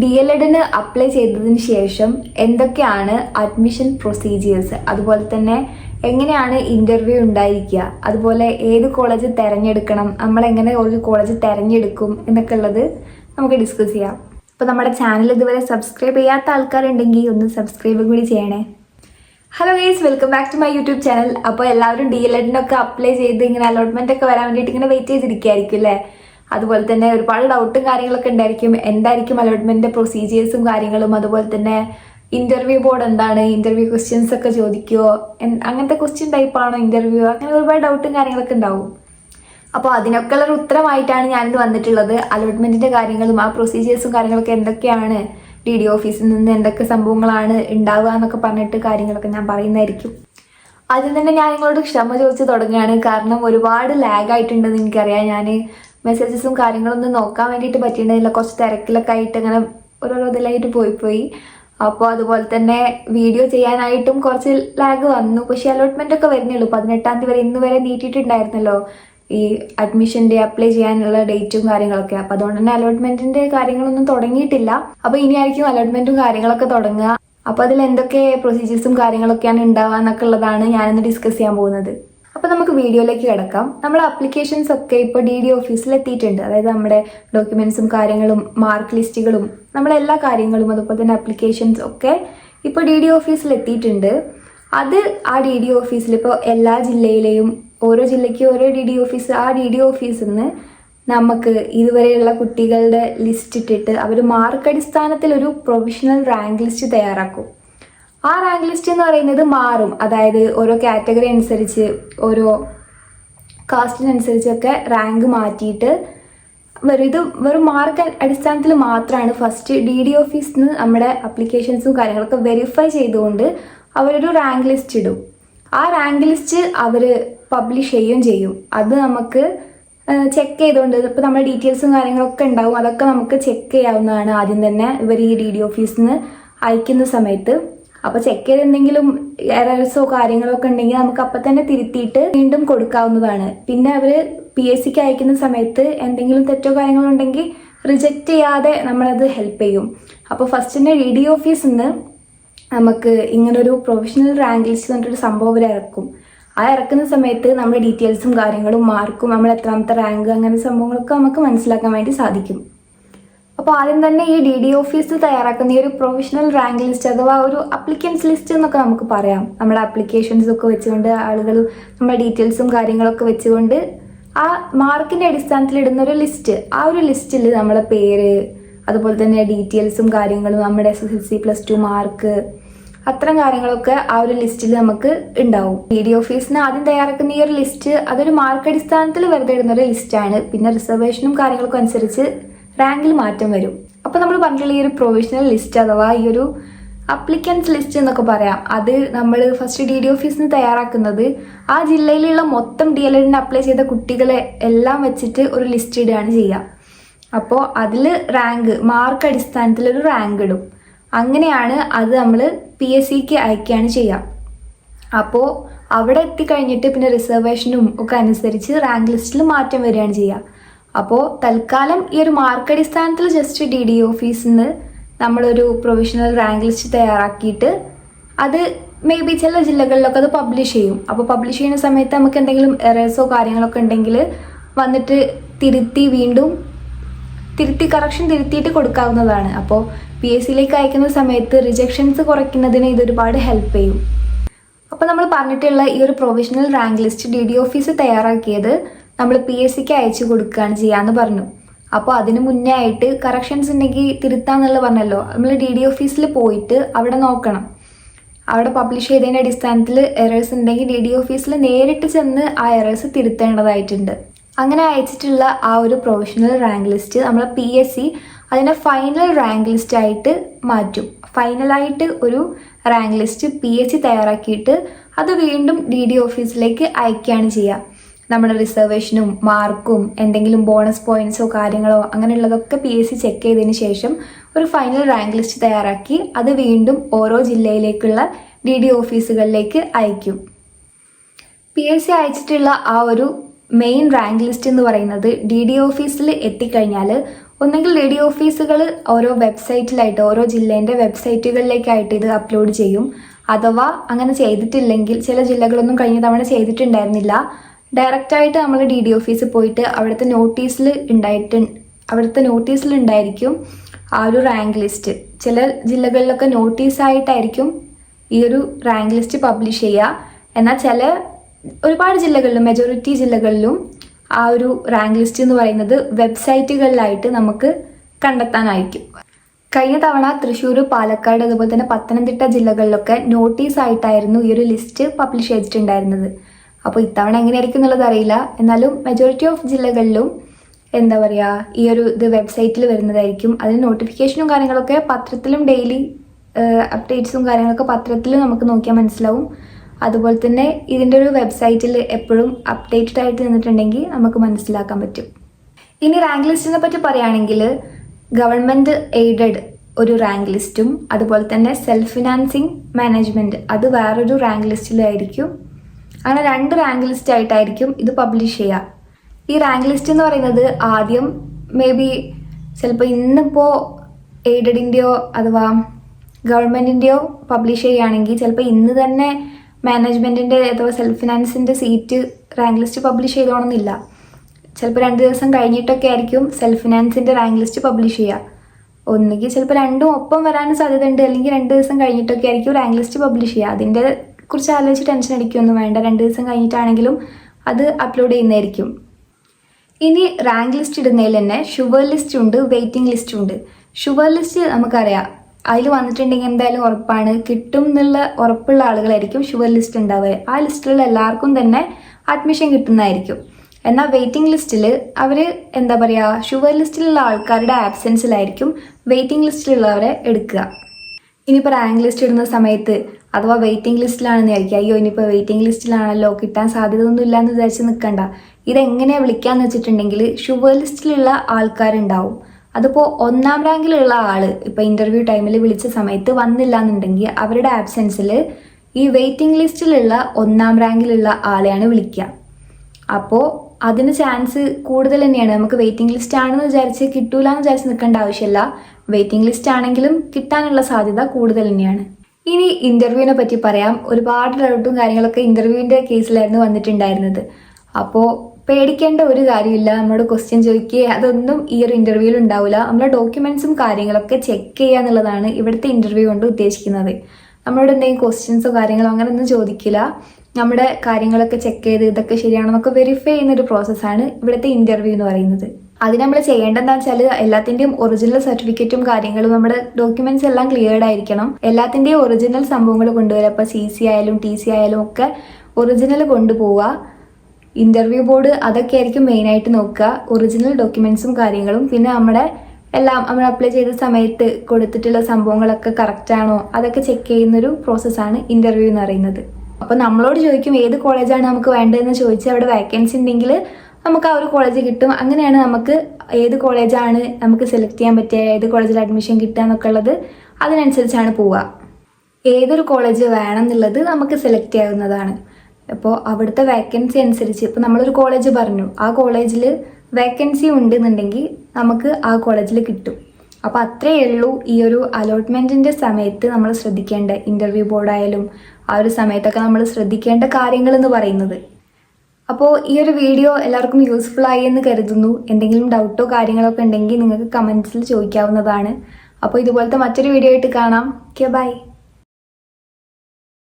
D L എഡിന് apply ചെയ്തതിന് ശേഷം എന്തൊക്കെയാണ് അഡ്മിഷൻ പ്രൊസീജിയേഴ്സ് അതുപോലെ തന്നെ എങ്ങനെയാണ് ഇന്റർവ്യൂ ഉണ്ടായിരിക്കുക? അതുപോലെ ഏത് കോളേജ് തിരഞ്ഞെടുക്കണം? നമ്മൾ എങ്ങനെ ഒരു കോളേജ് തിരഞ്ഞെടുക്കും? എന്നൊക്കെ ഉള്ളത് നമുക്ക് ഡിസ്കസ് ചെയ്യാം. അപ്പോൾ നമ്മുടെ ചാനൽ ഇതുവരെ സബ്സ്ക്രൈബ് ചെയ്യാത്ത ആൾക്കാരുണ്ടെങ്കിൽ ഒന്ന് സബ്സ്ക്രൈബ് കൂടി ചെയ്യണേ. Hello guys welcome back to my YouTube channel അപ്പോൾ എല്ലാവരും ഡി എൽ എഡിനൊക്കെ അപ്ലൈ ചെയ്ത് ഇങ്ങനെ അലോട്ട്മെന്റ് ഒക്കെ വരാൻ വേണ്ടിയിട്ട് ഇങ്ങനെ വെയിറ്റ് ചെയ്തിരിക്കുകയായിരിക്കും അല്ലേ? അതുപോലെ തന്നെ ഒരുപാട് ഡൗട്ടും കാര്യങ്ങളൊക്കെ ഉണ്ടായിരിക്കും. എന്തായിരിക്കും അലോട്ട്മെന്റിന്റെ പ്രൊസീജിയേഴ്സും കാര്യങ്ങളും? അതുപോലെ തന്നെ ഇന്റർവ്യൂ ബോർഡ് എന്താണ്? ഇന്റർവ്യൂ ക്വസ്റ്റ്യൻസ് ഒക്കെ ചോദിക്കുമോ അങ്ങനത്തെ ക്വസ്റ്റ്യൻ ടൈപ്പാണോ ഇന്റർവ്യൂ അങ്ങനെ ഒരുപാട് ഡൗട്ടും കാര്യങ്ങളൊക്കെ ഉണ്ടാവും. അപ്പോൾ അതിനൊക്കെ ഉള്ള ഒരു ഉത്തരമായിട്ടാണ് ഞാനിത് വന്നിട്ടുള്ളത്. അലോട്ട്മെന്റിന്റെ കാര്യങ്ങളും ആ പ്രൊസീജിയേഴ്സും കാര്യങ്ങളൊക്കെ എന്തൊക്കെയാണ്? ഡി ഡി ഓഫീസിൽ നിന്ന് എന്തൊക്കെ സംഭവങ്ങളാണ് ഉണ്ടാവുക എന്നൊക്കെ പറഞ്ഞിട്ട് കാര്യങ്ങളൊക്കെ ഞാൻ പറയുന്നതായിരിക്കും. ആദ്യം തന്നെ ഞാൻ നിങ്ങളോട് ക്ഷമ ചോദിച്ച് തുടങ്ങുകയാണ്. കാരണം ഒരുപാട് ലാഗ് ആയിട്ടുണ്ടെന്ന് എനിക്കറിയാം. ഞാൻ മെസ്സേജസും കാര്യങ്ങളൊന്നും നോക്കാൻ വേണ്ടിയിട്ട് പറ്റിയിട്ടുണ്ടായില്ല കുറച്ച് തിരക്കിലൊക്കെ ആയിട്ട് അങ്ങനെ ഓരോരോ ഇതിലായിട്ട് പോയി പോയി. അപ്പോൾ അതുപോലെ തന്നെ വീഡിയോ ചെയ്യാനായിട്ടും കുറച്ച് ലാഗ് വന്നു. പക്ഷേ അലോട്ട്മെന്റ് ഒക്കെ വരുന്നുള്ളൂ. പതിനെട്ടാം തീയതി വരെ ഇന്ന് വരെ നീട്ടിയിട്ടുണ്ടായിരുന്നല്ലോ ഈ അഡ്മിഷന്റെ അപ്ലൈ ചെയ്യാനുള്ള ഡേറ്റും കാര്യങ്ങളൊക്കെ. അപ്പൊ അതുകൊണ്ട് തന്നെ അലോട്ട്മെന്റിന്റെ കാര്യങ്ങളൊന്നും തുടങ്ങിയിട്ടില്ല. അപ്പൊ ഇനിയായിരിക്കും അലോട്ട്മെന്റും കാര്യങ്ങളൊക്കെ തുടങ്ങുക. അപ്പോൾ അതിൽ എന്തൊക്കെ പ്രൊസീജിയേഴ്സും കാര്യങ്ങളൊക്കെയാണ് ഉണ്ടാവുക എന്നൊക്കെ ഉള്ളതാണ് ഞാനിന്ന് ഡിസ്കസ് ചെയ്യാൻ പോകുന്നത്. അപ്പൊ നമുക്ക് വീഡിയോയിലേക്ക് കിടക്കാം. നമ്മൾ അപ്ലിക്കേഷൻസ് ഒക്കെ ഇപ്പോൾ ഡി ഡി ഓഫീസിൽ എത്തിയിട്ടുണ്ട്. അതായത് നമ്മുടെ ഡോക്യുമെന്റ്സും കാര്യങ്ങളും മാർക്ക് ലിസ്റ്റുകളും നമ്മളെ എല്ലാ കാര്യങ്ങളും അതുപോലെ തന്നെ അപ്ലിക്കേഷൻസ് ഒക്കെ ഇപ്പോൾ ഡി ഡി ഓഫീസിൽ എത്തിയിട്ടുണ്ട്. അത് ആ ഡി ഡി ഓഫീസിൽ ഇപ്പോൾ എല്ലാ ജില്ലയിലെയും ഓരോ ജില്ലയ്ക്കും ഓരോ ഡി ഡി ഓഫീസ് ആ ഡി ഡി ഓഫീസിൽ നിന്ന് നമുക്ക് ഇതുവരെയുള്ള കുട്ടികളുടെ ലിസ്റ്റ് ഇട്ടിട്ട് അവർ മാർക്ക് അടിസ്ഥാനത്തിൽ ഒരു പ്രൊഫഷണൽ റാങ്ക് ലിസ്റ്റ് തയ്യാറാക്കും. ആ റാങ്ക് ലിസ്റ്റ് എന്ന് പറയുന്നത് മാറും. അതായത് ഓരോ കാറ്റഗറി അനുസരിച്ച് ഓരോ കാസ്റ്റിനനുസരിച്ചൊക്കെ റാങ്ക് മാറ്റിയിട്ട് വെറും ഇത് വെറും മാർക്ക് അടിസ്ഥാനത്തിൽ മാത്രമാണ്. ഫസ്റ്റ് ഡി ഡി ഓഫീസിൽ നിന്ന് നമ്മുടെ അപ്ലിക്കേഷൻസും കാര്യങ്ങളൊക്കെ വെരിഫൈ ചെയ്തുകൊണ്ട് അവരൊരു റാങ്ക് ലിസ്റ്റ് ഇടും. ആ റാങ്ക് ലിസ്റ്റ് അവർ പബ്ലിഷ് ചെയ്യുകയും ചെയ്യും. അത് നമുക്ക് ചെക്ക് ചെയ്തുകൊണ്ട് ഇപ്പോൾ നമ്മുടെ ഡീറ്റെയിൽസും കാര്യങ്ങളൊക്കെ ഉണ്ടാവും. അതൊക്കെ നമുക്ക് ചെക്ക് ചെയ്യാവുന്നതാണ് ആദ്യം തന്നെ ഇവർ ഈ ഡി ഡി ഓഫീസിൽ നിന്ന് അയക്കുന്ന സമയത്ത്. അപ്പോൾ ചെക്ക് ചെയ്ത് എന്തെങ്കിലും എറേഴ്സോ കാര്യങ്ങളോ ഒക്കെ ഉണ്ടെങ്കിൽ നമുക്ക് അപ്പം തന്നെ തിരുത്തിയിട്ട് വീണ്ടും കൊടുക്കാവുന്നതാണ്. പിന്നെ അവർ പി എസ് സിക്ക് അയക്കുന്ന സമയത്ത് എന്തെങ്കിലും തെറ്റോ കാര്യങ്ങളോ ഉണ്ടെങ്കിൽ റിജക്റ്റ് ചെയ്യാതെ നമ്മളത് ഹെൽപ്പ് ചെയ്യും. അപ്പോൾ ഫസ്റ്റ് തന്നെ ഡി ഡി ഓഫീസിൽ നിന്ന് നമുക്ക് ഇങ്ങനൊരു പ്രൊഫഷണൽ റാങ്ക് ലിസ്റ്റ് പറഞ്ഞിട്ടൊരു സംഭവം അവർ ഇറക്കും. ആ ഇറക്കുന്ന സമയത്ത് നമ്മുടെ ഡീറ്റെയിൽസും കാര്യങ്ങളും മാർക്കും നമ്മൾ എത്രാമത്തെ റാങ്ക് അങ്ങനെ സംഭവങ്ങളൊക്കെ നമുക്ക് മനസ്സിലാക്കാൻ വേണ്ടി സാധിക്കും. അപ്പോൾ ആദ്യം തന്നെ ഈ ഡി ഡി ഓഫീസിൽ തയ്യാറാക്കുന്ന ഈ ഒരു പ്രൊഫഷണൽ റാങ്ക് ലിസ്റ്റ് അഥവാ ഒരു അപ്ലിക്കൻസ് ലിസ്റ്റ് എന്നൊക്കെ നമുക്ക് പറയാം. നമ്മുടെ അപ്ലിക്കേഷൻസ് ഒക്കെ വെച്ചുകൊണ്ട് ആളുകൾ നമ്മുടെ ഡീറ്റെയിൽസും കാര്യങ്ങളൊക്കെ വെച്ചുകൊണ്ട് ആ മാർക്കിന്റെ അടിസ്ഥാനത്തിൽ ഇടുന്ന ഒരു ലിസ്റ്റ് ആ ഒരു ലിസ്റ്റിൽ നമ്മുടെ പേര് അതുപോലെ തന്നെ ഡീറ്റെയിൽസും കാര്യങ്ങളും നമ്മുടെ S S L C plus two mark അത്തരം കാര്യങ്ങളൊക്കെ ആ ഒരു ലിസ്റ്റിൽ നമുക്ക് ഉണ്ടാവും ഡി ഡി ഓഫീസിന് ആദ്യം തയ്യാറാക്കുന്ന ഈ ഒരു ലിസ്റ്റ് അതൊരു മാർക്ക് അടിസ്ഥാനത്തിൽ വെറുതെ ഇടുന്ന ഒരു ലിസ്റ്റാണ് പിന്നെ റിസർവേഷനും കാര്യങ്ങൾക്കും അനുസരിച്ച് റാങ്കിൽ മാറ്റം വരും. അപ്പോൾ നമ്മൾ പറഞ്ഞിട്ടുള്ള ഈ ഒരു പ്രൊവിഷണൽ ലിസ്റ്റ് അഥവാ ഈ ഒരു അപ്ലിക്കൻസ് ലിസ്റ്റ് എന്നൊക്കെ പറയാം. അത് നമ്മൾ ഫസ്റ്റ് ഡി ഡി ഓഫീസിന് തയ്യാറാക്കുന്നത്. ആ ജില്ലയിലുള്ള മൊത്തം ഡി എൽ എഡിന് അപ്ലൈ ചെയ്ത കുട്ടികളെ എല്ലാം വെച്ചിട്ട് ഒരു ലിസ്റ്റ് ഇടുകയാണ് ചെയ്യുക. അപ്പോൾ അതിൽ റാങ്ക് മാർക്ക് അടിസ്ഥാനത്തിൽ ഒരു റാങ്ക് ഇടും. അങ്ങനെയാണ് അത് നമ്മൾ പി എസ് സിക്ക് അയക്കുകയാണ് ചെയ്യുക. അപ്പോൾ അവിടെ എത്തിക്കഴിഞ്ഞിട്ട് പിന്നെ റിസർവേഷനും ഒക്കെ അനുസരിച്ച് റാങ്ക് ലിസ്റ്റിൽ മാറ്റം വരികയാണ് ചെയ്യുക. അപ്പോൾ തൽക്കാലം ഈ ഒരു മാർക്ക് അടിസ്ഥാനത്തിൽ ജസ്റ്റ് ഡി ഡി ഓഫീസിൽ നിന്ന് നമ്മളൊരു പ്രൊവിഷണൽ റാങ്ക് ലിസ്റ്റ് തയ്യാറാക്കിയിട്ട് അത് മേ ബി ചില ജില്ലകളിലൊക്കെ അത് പബ്ലിഷ് ചെയ്യും. അപ്പോൾ പബ്ലിഷ് ചെയ്യുന്ന സമയത്ത് നമുക്ക് എന്തെങ്കിലും എറേഴ്സോ കാര്യങ്ങളൊക്കെ ഉണ്ടെങ്കിൽ വന്നിട്ട് തിരുത്തി വീണ്ടും തിരുത്തി കറക്ഷൻ തിരുത്തിയിട്ട് കൊടുക്കാവുന്നതാണ്. അപ്പോൾ പി എസ് സിയിലേക്ക് അയക്കുന്ന സമയത്ത് റിജക്ഷൻസ് കുറയ്ക്കുന്നതിന് ഇതൊരുപാട് ഹെൽപ്പ് ചെയ്യും. അപ്പോൾ നമ്മൾ പറഞ്ഞിട്ടുള്ള ഈ ഒരു provisional rank list D D office തയ്യാറാക്കിയത് നമ്മൾ പി എസ് സിക്ക് അയച്ചു കൊടുക്കുകയാണ് ചെയ്യാന്ന് പറഞ്ഞു. അപ്പോൾ അതിന് മുന്നേ ആയിട്ട് കറക്ഷൻസ് ഉണ്ടെങ്കിൽ തിരുത്താന്നുള്ള പറഞ്ഞല്ലോ. നമ്മൾ ഡി ഡി ഓഫീസിൽ പോയിട്ട് അവിടെ നോക്കണം. അവിടെ പബ്ലിഷ് ചെയ്തതിന്റെ അടിസ്ഥാനത്തിൽ എറേഴ്സ് ഉണ്ടെങ്കിൽ ഡി ഡി ഓഫീസിൽ നേരിട്ട് ചെന്ന് ആ എറേഴ്സ് തിരുത്തേണ്ടതായിട്ടുണ്ട്. അങ്ങനെ അയച്ചിട്ടുള്ള ആ ഒരു പ്രൊഫഷണൽ റാങ്ക് ലിസ്റ്റ് നമ്മൾ പി എസ് സി അതിനെ ഫൈനൽ റാങ്ക് ലിസ്റ്റ് ആയിട്ട് മാറ്റും. ഫൈനലായിട്ട് ഒരു rank list P S C തയ്യാറാക്കിയിട്ട് അത് വീണ്ടും ഡി ഡി ഓഫീസിലേക്ക് അയക്കുകയാണ് ചെയ്യുക നമ്മുടെ റിസർവേഷനും മാർക്കും എന്തെങ്കിലും ബോണസ് പോയിന്റ്സോ കാര്യങ്ങളോ അങ്ങനെയുള്ളതൊക്കെ പി എസ് സി ചെക്ക് ചെയ്തതിന് ശേഷം ഒരു ഫൈനൽ റാങ്ക് ലിസ്റ്റ് തയ്യാറാക്കി അത് വീണ്ടും ഓരോ ജില്ലയിലേക്കുള്ള ഡി ഡി ഓഫീസുകളിലേക്ക് അയക്കും. പി എസ് സി അയച്ചിട്ടുള്ള ആ ഒരു മെയിൻ റാങ്ക് ലിസ്റ്റ് എന്ന് പറയുന്നത് ഡി ഡി ഓഫീസിൽ എത്തിക്കഴിഞ്ഞാൽ ഒന്നെങ്കിൽ ഡി ഡി ഓഫീസുകൾ ഓരോ വെബ്സൈറ്റിലായിട്ട് ഓരോ ജില്ലേന്റെ വെബ്സൈറ്റുകളിലേക്കായിട്ട് ഇത് അപ്ലോഡ് ചെയ്യും. അഥവാ അങ്ങനെ ചെയ്തിട്ടില്ലെങ്കിൽ ചില ജില്ലകളൊന്നും കഴിഞ്ഞ തവണ ചെയ്തിട്ടുണ്ടായിരുന്നില്ല. ഡയറക്റ്റായിട്ട് നമ്മൾ ഡി ഡി ഓഫീസിൽ പോയിട്ട് അവിടുത്തെ നോട്ടീസിൽ ഉണ്ടായിട്ട് അവിടുത്തെ നോട്ടീസിൽ ഉണ്ടായിരിക്കും ആ ഒരു റാങ്ക് ലിസ്റ്റ് ചില ജില്ലകളിലൊക്കെ നോട്ടീസായിട്ടായിരിക്കും ഈ ഒരു റാങ്ക് ലിസ്റ്റ് പബ്ലിഷ് ചെയ്യുക. എന്നാൽ ചില ഒരുപാട് ജില്ലകളിലും മെജോറിറ്റി ജില്ലകളിലും ആ ഒരു റാങ്ക് ലിസ്റ്റ് എന്ന് പറയുന്നത് വെബ്സൈറ്റുകളിലായിട്ട് നമുക്ക് കണ്ടെത്താനായിരിക്കും. കഴിഞ്ഞ തവണ തൃശ്ശൂർ പാലക്കാട് അതുപോലെ തന്നെ പത്തനംതിട്ട ജില്ലകളിലൊക്കെ നോട്ടീസ് ആയിട്ടായിരുന്നു ഈ ഒരു ലിസ്റ്റ് പബ്ലിഷ് ചെയ്തിട്ടുണ്ടായിരുന്നത്. അപ്പോൾ ഇത്തവണ എങ്ങനെയായിരിക്കും എന്നുള്ളത് അറിയില്ല. എന്നാലും മെജോറിറ്റി ഓഫ് ജില്ലകളിലും എന്താ പറയുക ഈ ഒരു ഇത് വെബ്സൈറ്റിൽ വരുന്നതായിരിക്കും. അതിന് നോട്ടിഫിക്കേഷനും കാര്യങ്ങളൊക്കെ പത്രത്തിലും ഡെയിലി അപ്ഡേറ്റ്സും കാര്യങ്ങളൊക്കെ പത്രത്തിൽ നമുക്ക് നോക്കിയാൽ മനസ്സിലാവും. അതുപോലെ തന്നെ ഇതിന്റെ ഒരു വെബ്സൈറ്റിൽ എപ്പോഴും അപ്ഡേറ്റഡ് ആയിട്ട് നിന്നിട്ടുണ്ടെങ്കിൽ നമുക്ക് മനസ്സിലാക്കാൻ പറ്റും. ഇനി റാങ്ക് ലിസ്റ്റിനെ പറ്റി പറയുകയാണെങ്കിൽ ഗവൺമെന്റ് എയ്ഡഡ് ഒരു റാങ്ക് ലിസ്റ്റും അതുപോലെ തന്നെ സെൽഫ് ഫിനാൻസിങ് മാനേജ്മെന്റ് അത് വേറൊരു റാങ്ക് ലിസ്റ്റിലായിരിക്കും അങ്ങനെ രണ്ട് റാങ്ക് ലിസ്റ്റ് ആയിട്ടായിരിക്കും ഇത് പബ്ലിഷ് ചെയ്യുക. ഈ റാങ്ക് ലിസ്റ്റ് എന്ന് പറയുന്നത് ആദ്യം മേ ബി ചിലപ്പോൾ ഇന്നിപ്പോൾ എയ്ഡഡിന്റെയോ അഥവാ ഗവൺമെന്റിന്റെയോ പബ്ലിഷ് ചെയ്യുകയാണെങ്കിൽ ചിലപ്പോൾ ഇന്ന് തന്നെ മാനേജ്മെന്റിന്റെ അഥവാ സെൽഫ് ഫിനാൻസിന്റെ സീറ്റ് റാങ്ക് ലിസ്റ്റ് പബ്ലിഷ് ചെയ്തോണമെന്നില്ല ചിലപ്പോൾ രണ്ട് ദിവസം കഴിഞ്ഞിട്ടൊക്കെ ആയിരിക്കും സെൽഫ് ഫിനാൻസിന്റെ റാങ്ക് ലിസ്റ്റ് പബ്ലിഷ് ചെയ്യുക. ഒന്നുകിൽ ചിലപ്പോൾ രണ്ടും ഒപ്പം വരാനും സാധ്യതയുണ്ട്. അല്ലെങ്കിൽ രണ്ട് ദിവസം കഴിഞ്ഞിട്ടൊക്കെ ആയിരിക്കും റാങ്ക് ലിസ്റ്റ് പബ്ലിഷ് ചെയ്യുക. അതിന്റെ കുറിച്ച് ആലോചിച്ച് ടെൻഷൻ അടിക്കുകയൊന്നും വേണ്ട. രണ്ട് ദിവസം കഴിഞ്ഞിട്ടാണെങ്കിലും അത് അപ്ലോഡ് ചെയ്യുന്നതായിരിക്കും. ഇനി റാങ്ക് ലിസ്റ്റ് ഇടുന്നതിൽ തന്നെ ഷുഗർ ലിസ്റ്റ് ഉണ്ട് വെയിറ്റിംഗ് ലിസ്റ്റ് ഉണ്ട്. ഷുഗർ ലിസ്റ്റ് നമുക്കറിയാം. അതിൽ വന്നിട്ടുണ്ടെങ്കിൽ എന്തായാലും ഉറപ്പാണ്. കിട്ടും എന്നുള്ള ഉറപ്പുള്ള ആളുകളായിരിക്കും ഷുഗർ ലിസ്റ്റ് ഉണ്ടാവുക. ആ ലിസ്റ്റിലുള്ള എല്ലാവർക്കും തന്നെ അഡ്മിഷൻ കിട്ടുന്നതായിരിക്കും. എന്നാൽ വെയിറ്റിംഗ് ലിസ്റ്റിൽ അവർ എന്താ പറയുക ഷുഗർ ലിസ്റ്റിലുള്ള ആൾക്കാരുടെ ആബ്സെൻസിലായിരിക്കും വെയിറ്റിംഗ് ലിസ്റ്റിലുള്ളവരെ എടുക്കുക. ഇനിയിപ്പോൾ റാങ്ക് ലിസ്റ്റ് ഇടുന്ന സമയത്ത് അഥവാ വെയിറ്റിംഗ് ലിസ്റ്റിലാണെന്ന് വിചാരിക്കുക അയ്യോ ഇനിയിപ്പോൾ വെയിറ്റിംഗ് ലിസ്റ്റിലാണല്ലോ കിട്ടാൻ സാധ്യത ഒന്നും ഇല്ല എന്ന് വിചാരിച്ച് നിൽക്കണ്ട ഇതെങ്ങനെയാണ് വിളിക്കാന്ന് വെച്ചിട്ടുണ്ടെങ്കിൽ ഷുഗർ ലിസ്റ്റിലുള്ള ആൾക്കാരുണ്ടാവും. അതിപ്പോൾ ഒന്നാം റാങ്കിലുള്ള ആൾ ഇപ്പോൾ ഇന്റർവ്യൂ ടൈമിൽ വിളിച്ച സമയത്ത് വന്നില്ല എന്നുണ്ടെങ്കിൽ അവരുടെ ആബ്സെൻസിൽ ഈ വെയിറ്റിംഗ് ലിസ്റ്റിലുള്ള ഒന്നാം റാങ്കിലുള്ള ആളെയാണ് വിളിക്കുക. അപ്പോൾ അതിന് ചാൻസ് കൂടുതൽ തന്നെയാണ്. നമുക്ക് വെയിറ്റിംഗ് ലിസ്റ്റ് ആണെന്ന് വിചാരിച്ച് കിട്ടൂല എന്ന് വിചാരിച്ച് നിൽക്കേണ്ട ആവശ്യമില്ല വെയിറ്റിംഗ് ലിസ്റ്റ് ആണെങ്കിലും കിട്ടാനുള്ള സാധ്യത കൂടുതൽ തന്നെയാണ്. ഇനി ഇന്റർവ്യൂവിനെ പറ്റി പറയാം. ഒരുപാട് ഡൗട്ടും കാര്യങ്ങളൊക്കെ ഇന്റർവ്യൂവിന്റെ കേസിലായിരുന്നു വന്നിട്ടുണ്ടായിരുന്നത്. അപ്പോൾ പേടിക്കേണ്ട ഒരു കാര്യമില്ല. നമ്മളോട് ക്വസ്റ്റ്യൻ ചോദിക്കുക അതൊന്നും ഈ ഒരു ഇന്റർവ്യൂവിൽ ഉണ്ടാവില്ല നമ്മളെ ഡോക്യുമെന്റ്സും കാര്യങ്ങളൊക്കെ ചെക്ക് ചെയ്യുക എന്നുള്ളതാണ് ഇവിടുത്തെ ഇന്റർവ്യൂ കൊണ്ട് ഉദ്ദേശിക്കുന്നത്. നമ്മളോട് എന്തെങ്കിലും ക്വസ്റ്റ്യൻസോ കാര്യങ്ങളോ അങ്ങനെ ഒന്നും ചോദിക്കില്ല. നമ്മുടെ കാര്യങ്ങളൊക്കെ ചെക്ക് ചെയ്ത് ഇതൊക്കെ ശരിയാണെന്നൊക്കെ വെരിഫൈ ചെയ്യുന്ന ഒരു പ്രോസസ്സാണ് ഇവിടുത്തെ ഇന്റർവ്യൂ എന്ന് പറയുന്നത്. അതിന് നമ്മൾ ചെയ്യേണ്ടതെന്ന് വെച്ചാൽ എല്ലാത്തിന്റെയും ഒറിജിനൽ സർട്ടിഫിക്കറ്റും കാര്യങ്ങളും നമ്മുടെ ഡോക്യുമെന്റ്സ് എല്ലാം ക്ലിയർഡ് ആയിരിക്കണം. എല്ലാത്തിന്റെയും ഒറിജിനൽ സംഭവങ്ങൾ കൊണ്ടുവരിക അപ്പോൾ സി സി ആയാലും ടി സി ആയാലും ഒക്കെ ഒറിജിനൽ കൊണ്ടുപോവുക ഇന്റർവ്യൂ ബോർഡ് അതൊക്കെ ആയിരിക്കും മെയിൻ ആയിട്ട് നോക്കുക. ഒറിജിനൽ ഡോക്യുമെന്റ്സും കാര്യങ്ങളും. പിന്നെ നമ്മുടെ എല്ലാം നമ്മൾ അപ്ലൈ ചെയ്ത സമയത്ത് കൊടുത്തിട്ടുള്ള സംഭവങ്ങളൊക്കെ കറക്റ്റ് ആണോ? അതൊക്കെ ചെക്ക് ചെയ്യുന്നൊരു പ്രോസസ്സാണ് ഇന്റർവ്യൂ എന്ന് പറയുന്നത്. അപ്പോൾ നമ്മളോട് ചോദിക്കും ഏത് കോളേജാണ് നമുക്ക് വേണ്ടതെന്ന് ചോദിച്ചാൽ അവിടെ വേക്കൻസി ഉണ്ടെങ്കിൽ നമുക്ക് ആ ഒരു കോളേജ് കിട്ടും. അങ്ങനെയാണ് നമുക്ക് ഏത് കോളേജാണ് നമുക്ക് സെലക്ട് ചെയ്യാൻ പറ്റിയ ഏത് കോളേജിൽ അഡ്മിഷൻ കിട്ടുക എന്നൊക്കെ ഉള്ളത് അതിനനുസരിച്ചാണ് പോവുക. ഏതൊരു കോളേജ് വേണം എന്നുള്ളത് നമുക്ക് സെലക്ട് ചെയ്യാവുന്നതാണ്. അപ്പോൾ അവിടുത്തെ വേക്കൻസി അനുസരിച്ച് ഇപ്പോൾ നമ്മളൊരു കോളേജ് പറഞ്ഞു. ആ കോളേജിൽ വേക്കൻസി ഉണ്ടെന്നുണ്ടെങ്കിൽ നമുക്ക് ആ കോളേജിൽ കിട്ടും. അപ്പോൾ അത്രയേ ഉള്ളൂ ഈ ഒരു അലോട്ട്മെന്റിന്റെ സമയത്ത് നമ്മൾ ശ്രദ്ധിക്കേണ്ട ഇന്റർവ്യൂ ബോർഡായാലും ആ ഒരു സമയത്തൊക്കെ നമ്മൾ ശ്രദ്ധിക്കേണ്ട കാര്യങ്ങൾ എന്ന് പറയുന്നത്. അപ്പോൾ ഈ ഒരു വീഡിയോ എല്ലാവർക്കും യൂസ്ഫുൾ ആയി എന്ന് കരുതുന്നു. എന്തെങ്കിലും ഡൗട്ടോ കാര്യങ്ങളൊക്കെ ഉണ്ടെങ്കിൽ നിങ്ങൾക്ക് കമൻസിൽ ചോദിക്കാവുന്നതാണ്. അപ്പോൾ ഇതുപോലത്തെ മറ്റൊരു വീഡിയോ ആയിട്ട് കാണാം. Okay bye